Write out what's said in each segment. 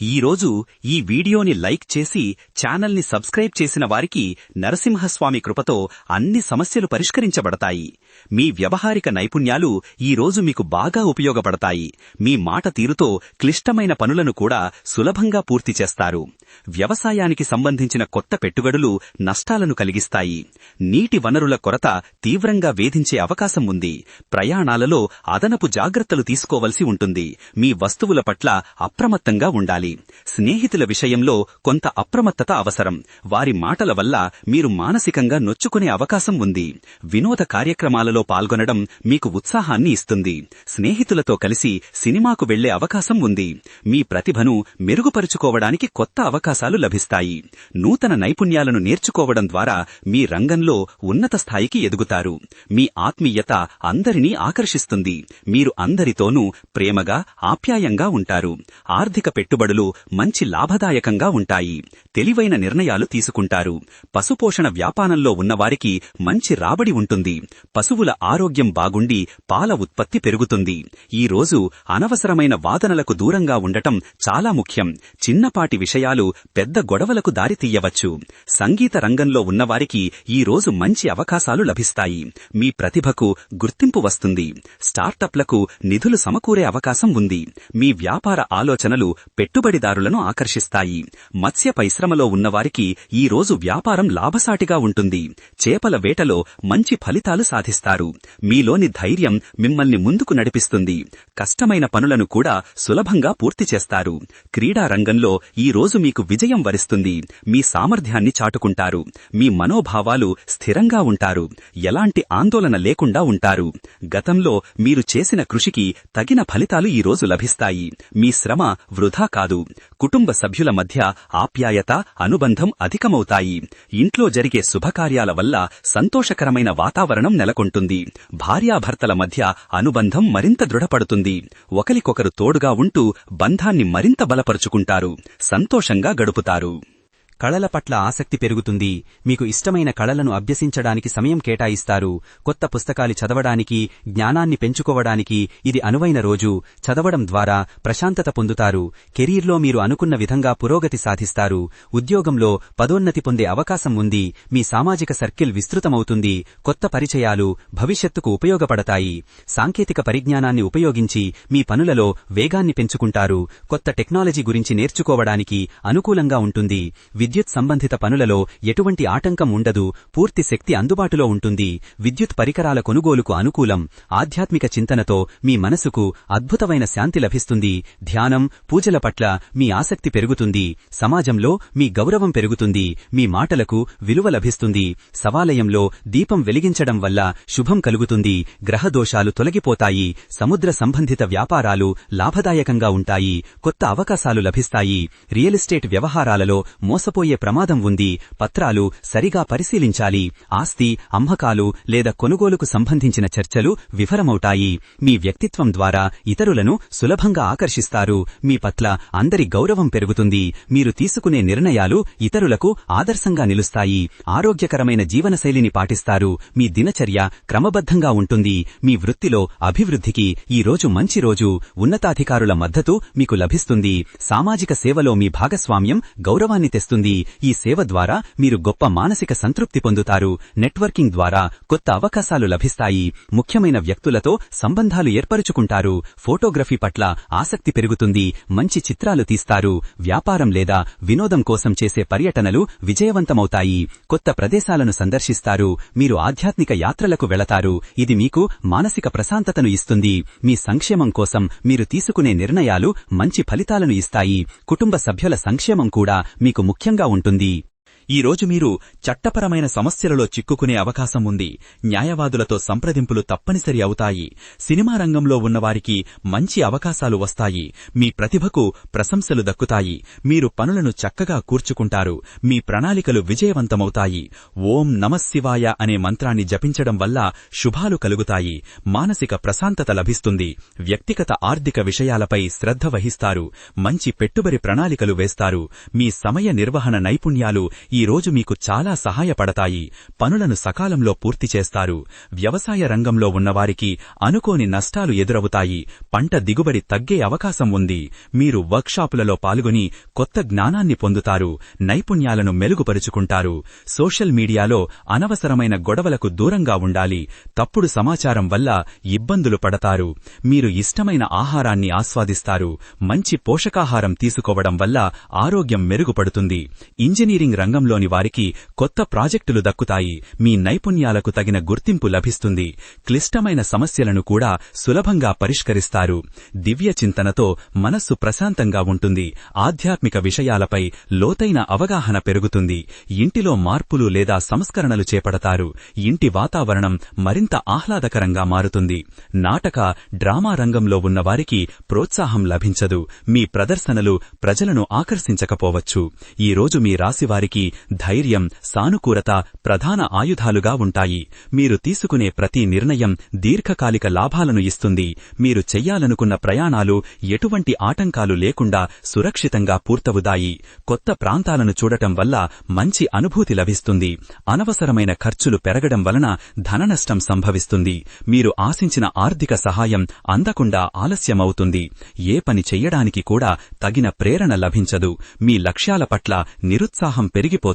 ఈ రోజు ఈ వీడియోని లైక్ చేసి ఛానల్ని సబ్స్క్రైబ్ చేసిన వారికి నరసింహస్వామి కృపతో అన్ని సమస్యలు పరిష్కరించబడతాయి. మీ వ్యవహారిక నైపుణ్యాలు ఈరోజు మీకు బాగా ఉపయోగపడతాయి. మీ మాట తీరుతో క్లిష్టమైన పనులను కూడా సులభంగా పూర్తి చేస్తారు. వ్యవసాయానికి సంబంధించిన కొత్త పెట్టుబడులు నష్టాలను కలిగిస్తాయి. నీటి వనరుల కొరత తీవ్రంగా వేధించే అవకాశం ఉంది. ప్రయాణాలలో అదనపు జాగ్రత్తలు తీసుకోవలసి ఉంటుంది. మీ వస్తువుల పట్ల అప్రమత్తంగా ఉండాలి. స్నేహితుల విషయంలో కొంత అప్రమత్తత అవసరం. వారి మాటల వల్ల మీరు మానసికంగా నొచ్చుకునే అవకాశం ఉంది. వినోద కార్యక్రమాలలో పాల్గొనడం మీకు ఉత్సాహాన్ని ఇస్తుంది. స్నేహితులతో కలిసి సినిమాకు వెళ్ళే అవకాశం ఉంది. మీ ప్రతిభను మెరుగుపరుచుకోవడానికి కొత్త అవకాశాలు లభిస్తాయి. నూతన నైపుణ్యాలను నేర్చుకోవడం ద్వారా మీ రంగంలో ఉన్నత స్థాయికి ఎదుగుతారు. మీ ఆత్మీయత అందరినీ ఆకర్షిస్తుంది. మీరు అందరితోనూ ప్రేమగా ఆప్యాయంగా ఉంటారు. ఆర్థిక పెట్టుబడులు మంచి లాభదాయకంగా ఉంటాయి. తెలివైన నిర్ణయాలు తీసుకుంటారు. పశుపోషణ వ్యాపారంలో ఉన్నవారికి మంచి రాబడి ఉంటుంది. పశువుల ఆరోగ్యం బాగుండి పాల ఉత్పత్తి పెరుగుతుంది. ఈ రోజు అనవసరమైన వాదనలకు దూరంగా ఉండటం చాలా ముఖ్యం. చిన్నపాటి విషయాలు పెద్ద గొడవలకు దారితీయవచ్చు సంగీత రంగంలో ఉన్నవారికి ఈ రోజు మంచి అవకాశాలు లభిస్తాయి. మీ ప్రతిభకు గుర్తింపు వస్తుంది. స్టార్టప్లకు నిధులు సమకూరే అవకాశం ఉంది. మీ వ్యాపార ఆలోచనలు పెట్టుబడి పెట్టుబడిదారులను ఆకర్షిస్తాయి. మత్స్య పరిశ్రమలో ఉన్నవారికి ఈ రోజు వ్యాపారం లాభసాటిగా ఉంటుంది. చేపల వేటలో మంచి ఫలితాలు సాధిస్తారు. మీలోని ధైర్యం మిమ్మల్ని ముందుకు నడిపిస్తుంది. కష్టమైన పనులను కూడా సులభంగా పూర్తి చేస్తారు. క్రీడా రంగంలో ఈ రోజు మీకు విజయం వరిస్తుంది. మీ సామర్థ్యాన్ని చాటుకుంటారు. మీ మనోభావాలు స్థిరంగా ఉంటారు. ఎలాంటి ఆందోళన లేకుండా ఉంటారు. గతంలో మీరు చేసిన కృషికి తగిన ఫలితాలు ఈ రోజు లభిస్తాయి. మీ శ్రమ వృధా కాదు. కుటుంబ సభ్యుల మధ్య ఆప్యాయత అనుబంధం అధికమవుతాయి. ఇంట్లో జరిగే శుభకార్యాల వల్ల సంతోషకరమైన వాతావరణం నెలకొంటుంది. భార్యాభర్తల మధ్య అనుబంధం మరింత దృఢపడుతుంది. ఒకరికొకరు తోడుగా ఉంటూ బంధాన్ని మరింత బలపరుచుకుంటారు. సంతోషంగా గడుపుతారు. కళల పట్ల ఆసక్తి పెరుగుతుంది. మీకు ఇష్టమైన కళలను అభ్యసించడానికి సమయం కేటాయిస్తారు. కొత్త పుస్తకాలు చదవడానికి జ్ఞానాన్ని పెంచుకోవడానికి ఇది అనువైన రోజు. చదవడం ద్వారా ప్రశాంతత పొందుతారు. కెరీర్లో మీరు అనుకున్న విధంగా పురోగతి సాధిస్తారు. ఉద్యోగంలో పదోన్నతి పొందే అవకాశం ఉంది. మీ సామాజిక సర్కిల్ విస్తృతమవుతుంది. కొత్త పరిచయాలు భవిష్యత్తుకు ఉపయోగపడతాయి. సాంకేతిక పరిజ్ఞానాన్ని ఉపయోగించి మీ పనులలో వేగాన్ని పెంచుకుంటారు. కొత్త టెక్నాలజీ గురించి నేర్చుకోవడానికి అనుకూలంగా ఉంటుంది. విద్యుత్ సంబంధిత పనులలో ఎటువంటి ఆటంకం ఉండదు పూర్తి శక్తి అందుబాటులో ఉంటుంది. విద్యుత్ పరికరాల కొనుగోలుకు అనుకూలం ఆధ్యాత్మిక చింతనతో మీ మనసుకు అద్భుతమైన శాంతి లభిస్తుంది. ధ్యానం పూజల పట్ల మీ ఆసక్తి పెరుగుతుంది. సమాజంలో మీ గౌరవం పెరుగుతుంది మీ మాటలకు విలువ లభిస్తుంది. సవాలయంలో దీపం వెలిగించడం వల్ల శుభం కలుగుతుంది. గ్రహదోషాలు తొలగిపోతాయి సముద్ర సంబంధిత వ్యాపారాలు లాభదాయకంగా ఉంటాయి కొత్త అవకాశాలు లభిస్తాయి. రియల్ ఎస్టేట్ వ్యవహారాలలో మోసపు మోసపోయే ప్రమాదం ఉంది. పత్రాలు సరిగా పరిశీలించాలి. ఆస్తి అమ్మకాలు లేదా కొనుగోలుకు సంబంధించిన చర్చలు విఫలమవుతాయి. మీ వ్యక్తిత్వం ద్వారా ఇతరులను సులభంగా ఆకర్షిస్తారు. మీ పట్ల అందరి గౌరవం పెరుగుతుంది. మీరు తీసుకునే నిర్ణయాలు ఇతరులకు ఆదర్శంగా నిలుస్తాయి. ఆరోగ్యకరమైన జీవనశైలిని పాటిస్తారు. మీ దినచర్య క్రమబద్ధంగా ఉంటుంది. మీ వృత్తిలో అభివృద్ధికి ఈ రోజు మంచి రోజు. ఉన్నతాధికారుల మద్దతు మీకు లభిస్తుంది. సామాజిక సేవలో మీ భాగస్వామ్యం గౌరవాన్ని తెస్తుంది. ఈ సేవ ద్వారా మీరు గొప్ప మానసిక సంతృప్తి పొందుతారు. నెట్వర్కింగ్ ద్వారా కొత్త అవకాశాలు లభిస్తాయి. ముఖ్యమైన వ్యక్తులతో సంబంధాలు ఏర్పరుచుకుంటారు. ఫోటోగ్రఫీ పట్ల ఆసక్తి పెరుగుతుంది. మంచి చిత్రాలు తీస్తారు. వ్యాపారం లేదా వినోదం కోసం చేసే పర్యటనలు విజయవంతమవుతాయి. కొత్త ప్రదేశాలను సందర్శిస్తారు. మీరు ఆధ్యాత్మిక యాత్రలకు వెళతారు. ఇది మీకు మానసిక ప్రశాంతతను ఇస్తుంది. మీ సంక్షేమం కోసం మీరు తీసుకునే నిర్ణయాలు మంచి ఫలితాలను ఇస్తాయి. కుటుంబ సభ్యుల సంక్షేమం కూడా మీకు ముఖ్యంగా ఉంటుంది. ఈ రోజు మీరు చట్టపరమైన సమస్యలలో చిక్కుకునే అవకాశం ఉంది. న్యాయవాదులతో సంప్రదింపులు తప్పనిసరి అవుతాయి. సినిమా రంగంలో ఉన్నవారికి మంచి అవకాశాలు వస్తాయి. మీ ప్రతిభకు ప్రశంసలు దక్కుతాయి. మీరు పనులను చక్కగా కూర్చుకుంటారు. మీ ప్రణాళికలు విజయవంతమవుతాయి. ఓం నమశివాయ అనే మంత్రాన్ని జపించడం వల్ల శుభాలు కలుగుతాయి. మానసిక ప్రశాంతత లభిస్తుంది. వ్యక్తిగత ఆర్థిక విషయాలపై శ్రద్ధ వహిస్తారు. మంచి పెట్టుబడి ప్రణాళికలు వేస్తారు. మీ సమయ నిర్వహణ నైపుణ్యాలు ఈ రోజు మీకు చాలా సహాయపడతాయి. పనులను సకాలంలో పూర్తి చేస్తారు. వ్యవసాయ రంగంలో ఉన్నవారికి అనుకోని నష్టాలు ఎదురవుతాయి. పంట దిగుబడి తగ్గే అవకాశం ఉంది. మీరు వర్క్షాపులలో పాల్గొని కొత్త జ్ఞానాన్ని పొందుతారు. నైపుణ్యాలను మెరుగుపరుచుకుంటారు. సోషల్ మీడియాలో అనవసరమైన గొడవలకు దూరంగా ఉండాలి. తప్పుడు సమాచారం వల్ల ఇబ్బందులు పడతారు. మీరు ఇష్టమైన ఆహారాన్ని ఆస్వాదిస్తారు. మంచి పోషకాహారం తీసుకోవడం వల్ల ఆరోగ్యం మెరుగుపడుతుంది. ఇంజనీరింగ్ రంగంలోని వారికి కొత్త ప్రాజెక్టులు దక్కుతాయి. మీ నైపుణ్యాలకు తగిన గుర్తింపు లభిస్తుంది. క్లిష్టమైన సమస్యలను కూడా సులభంగా పరిష్కరిస్తారు. దివ్య చింతనతో మనస్సు ప్రశాంతంగా ఉంటుంది. ఆధ్యాత్మిక విషయాలపై లోతైన అవగాహన పెరుగుతుంది. ఇంటిలో మార్పులు లేదా సంస్కరణలు చేపడతారు. ఇంటి వాతావరణం మరింత ఆహ్లాదకరంగా మారుతుంది. నాటక డ్రామా రంగంలో ఉన్నవారికి ప్రోత్సాహం లభించదు. మీ ప్రదర్శనలు ప్రజలను ఆకర్షించకపోవచ్చు. ఈ రోజు మీ రాశివారికి ధైర్యం సానుకూలత ప్రధాన ఆయుధాలుగా ఉంటాయి. మీరు తీసుకునే ప్రతి నిర్ణయం దీర్ఘకాలిక లాభాలను ఇస్తుంది. మీరు చెయ్యాలనుకున్న ప్రయాణాలు ఎటువంటి ఆటంకాలు లేకుండా సురక్షితంగా పూర్తవుతాయి. కొత్త ప్రాంతాలను చూడటం వల్ల మంచి అనుభూతి లభిస్తుంది. అనవసరమైన ఖర్చులు పెరగడం వలన ధననష్టం సంభవిస్తుంది. మీరు ఆశించిన ఆర్థిక సహాయం అందకుండా ఆలస్యమవుతుంది. ఏ పని చెయ్యడానికి కూడా తగిన ప్రేరణ లభించదు. మీ లక్ష్యాల పట్ల నిరుత్సాహం పెరిగిపోతుంది.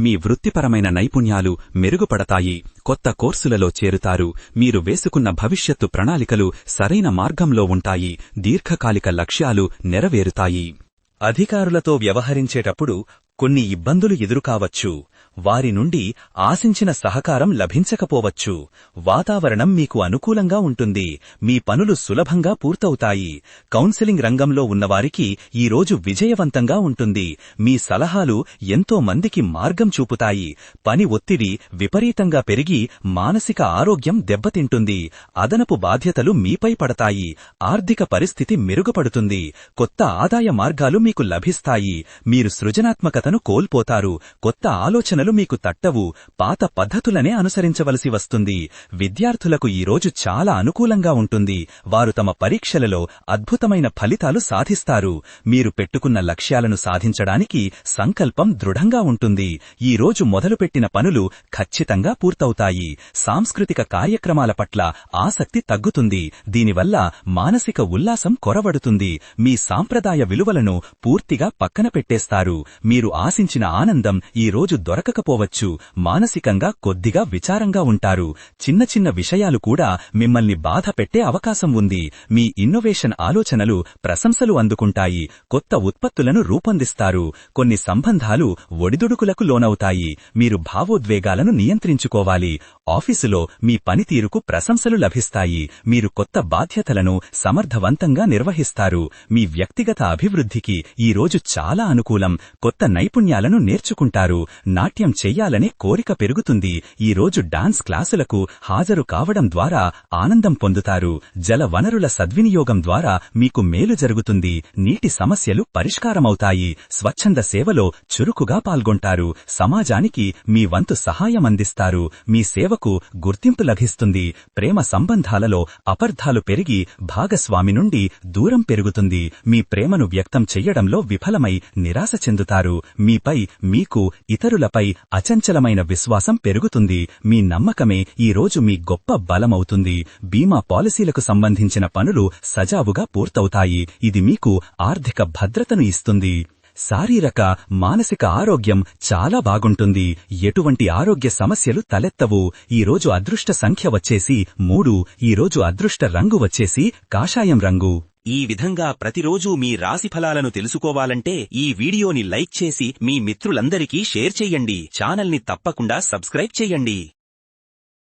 మీ వృత్తిపరమైన నైపుణ్యాలు మెరుగుపడతాయి. కొత్త కోర్సులలో చేరుతారు. మీరు వేసుకున్న భవిష్యత్తు ప్రణాళికలు సరైన మార్గంలో ఉంటాయి. దీర్ఘకాలిక లక్ష్యాలు నెరవేరుతాయి. అధికారులతో వ్యవహరించేటప్పుడు కొన్ని ఇబ్బందులు ఎదురుకావచ్చు. వారి నుండి ఆశించిన సహకారం లభించకపోవచ్చు. వాతావరణం మీకు అనుకూలంగా ఉంటుంది. మీ పనులు సులభంగా పూర్తవుతాయి. కౌన్సెలింగ్ రంగంలో ఉన్నవారికి ఈ రోజు విజయవంతంగా ఉంటుంది. మీ సలహాలు ఎంతో మందికి మార్గం చూపుతాయి. పని ఒత్తిడి విపరీతంగా పెరిగి మానసిక ఆరోగ్యం దెబ్బతింటుంది. అదనపు బాధ్యతలు మీపై పడతాయి. ఆర్థిక పరిస్థితి మెరుగుపడుతుంది. కొత్త ఆదాయ మార్గాలు మీకు లభిస్తాయి. మీరు సృజనాత్మకతను కోల్పోతారు. కొత్త ఆలోచనలు మీకు తట్టవు పాత పద్ధతులనే అనుసరించవలసి వస్తుంది. విద్యార్థులకు ఈ రోజు చాలా అనుకూలంగా ఉంటుంది. వారు తమ పరీక్షలలో అద్భుతమైన ఫలితాలు సాధిస్తారు. మీరు పెట్టుకున్న లక్ష్యాలను సాధించడానికి సంకల్పం దృఢంగా ఉంటుంది. ఈ రోజు మొదలుపెట్టిన పనులు ఖచ్చితంగా పూర్తవుతాయి. సాంస్కృతిక కార్యక్రమాల పట్ల ఆసక్తి తగ్గుతుంది. దీనివల్ల మానసిక ఉల్లాసం కొరవడుతుంది. మీ సాంప్రదాయ విలువలను పూర్తిగా పక్కన పెట్టేస్తారు. మీరు ఆశించిన ఆనందం ఈ రోజు ఉండకపోవచ్చు. మానసికంగా కొద్దిగా విచారంగా ఉంటారు. చిన్న చిన్న విషయాలు కూడా మిమ్మల్ని బాధ పెట్టే అవకాశం ఉంది. మీ ఇన్నోవేషన్ ఆలోచనలు ప్రశంసలు అందుకుంటాయి. కొత్త ఉత్పత్తులను రూపొందిస్తారు. కొన్ని సంబంధాలు ఒడిదుడుకులకు లోనవుతాయి. మీరు భావోద్వేగాలను నియంత్రించుకోవాలి. ఆఫీసులో మీ పనితీరుకు ప్రశంసలు లభిస్తాయి. మీరు కొత్త బాధ్యతలను సమర్థవంతంగా నిర్వహిస్తారు. మీ వ్యక్తిగత అభివృద్ధికి ఈ రోజు చాలా అనుకూలం. కొత్త నైపుణ్యాలను నేర్చుకుంటారు. నాట్యం చెయ్యాలనే కోరిక పెరుగుతుంది. ఈ రోజు డాన్స్ క్లాసులకు హాజరు కావడం ద్వారా ఆనందం పొందుతారు. జల వనరుల సద్వినియోగం ద్వారా మీకు మేలు జరుగుతుంది. నీటి సమస్యలు పరిష్కారమవుతాయి. స్వచ్ఛంద సేవలో చురుకుగా పాల్గొంటారు. సమాజానికి మీ వంతు సహాయం అందిస్తారు. మీ సేవకు గుర్తింపు లభిస్తుంది. ప్రేమ సంబంధాలలో అపర్ధాలు పెరిగి భాగస్వామి నుండి దూరం పెరుగుతుంది. మీ ప్రేమను వ్యక్తం చెయ్యడంలో విఫలమై నిరాశ చెందుతారు. మీపై మీకు ఇతరులపై అచంచలమైన విశ్వాసం పెరుగుతుంది. మీ నమ్మకమే ఈ రోజు మీ గొప్ప బలమవుతుంది. బీమా పాలసీలకు సంబంధించిన పనులు సజావుగా పూర్తవుతాయి. ఇది మీకు ఆర్థిక భద్రతను ఇస్తుంది. శారీరక మానసిక ఆరోగ్యం చాలా బాగుంటుంది. ఎటువంటి ఆరోగ్య సమస్యలు తలెత్తవు. ఈ రోజు అదృష్ట సంఖ్య వచ్చేసి మూడు. ఈరోజు అదృష్ట రంగు వచ్చేసి కాషాయం రంగు. ఈ విధంగా ప్రతిరోజూ మీ రాశి ఫలాలను తెలుసుకోవాలంటే ఈ వీడియోని లైక్ చేసి మీ మిత్రులందరికీ షేర్ చెయ్యండి ఛానల్ని తప్పకుండా సబ్స్క్రైబ్ చెయ్యండి